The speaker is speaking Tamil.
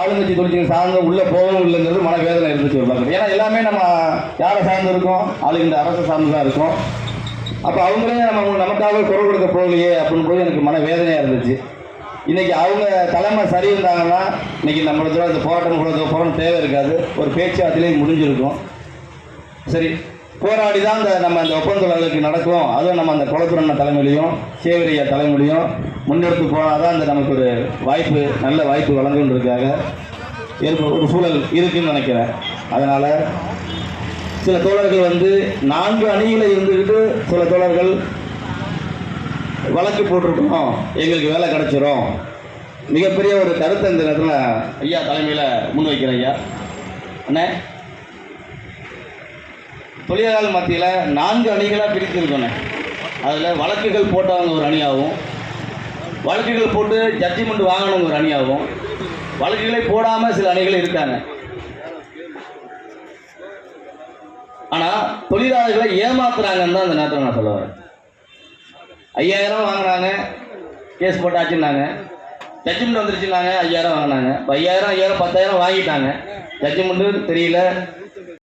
ஆளுங்கட்சி தொழிற்சங்க சார்ந்து உள்ள போகவும் இல்லைங்கிறது மனவேதனை இருந்துச்சு ஒரு பக்கம். ஏன்னா எல்லாமே நம்ம யாரை சார்ந்து இருக்கோம்? ஆளுகின்ற அரசு சார்ந்து தான் இருக்கோம். அப்போ அவங்களே நம்ம நமக்காக குரல் கொடுக்க போகலையே அப்படின்னு போது எனக்கு மனவேதனையாக இருந்துச்சு. இன்னைக்கு அவங்க தலைமை சரி இருந்தாங்கன்னா இன்னைக்கு நம்மளுக்கு இந்த போராட்டம் கூட போராட்டம் தேவை இருக்காது. ஒரு பேச்சுவார்த்தையிலேயே முடிஞ்சிருக்கும். சரி போராடி தான் இந்த நம்ம இந்த ஒப்பந்தங்களுக்கு நடக்கும். அதுவும் நம்ம அந்த குளத்துறண்ண தலைமையிலையும் சேவரியா தலைமையிலையும் முன்னெடுத்து போனால் தான் இந்த நமக்கு ஒரு வாய்ப்பு நல்ல வாய்ப்பு வழங்குன்றதுக்காக ஏற்ப ஒரு சூழல் இருக்குன்னு நினைக்கிறேன். அதனால் சில தோழர்கள் வந்து நான்கு அணியில் இருந்துக்கிட்டு சில தோழர்கள் வழக்கு போட்டிருக்கோம் எங்களுக்கு வேலை கிடைச்சிரும். மிகப்பெரிய ஒரு கருத்தை இந்த நேரத்தில் ஐயா தலைமையில் முன்வைக்கிறேன் ஐயா. அண்ணே. தொழிலாளர் மத்தியில் நான்கு அணிகளாக பிரித்திருக்கோண்ணே அதில் வழக்குகள் போட்டவங்க ஒரு அணியாகவும் வழக்குகள் போட்டு ஜட்ஜ்மெண்ட் வாங்கினவங்க ஒரு அணியாகவும் வழக்குகளை போடாமல் சில அணிகள் இருக்காங்க. ஆனால் தொழிலாளர்களை ஏமாத்துறாங்கன்னு தான் அந்த நேரத்தில் நான் சொல்ல வரேன். ஐயாயிரம் வாங்கினாங்க கேஸ் போட்டாச்சுன்னாங்க. ஜட்ஜ்மெண்ட் வந்துருச்சுனாங்க ஐயாயிரம் வாங்கினாங்க. இப்போ ஐயாயிரம் ஐயாயிரம் பத்தாயிரம் வாங்கிட்டாங்க. ஜட்ஜ்மெண்ட்டு தெரியல.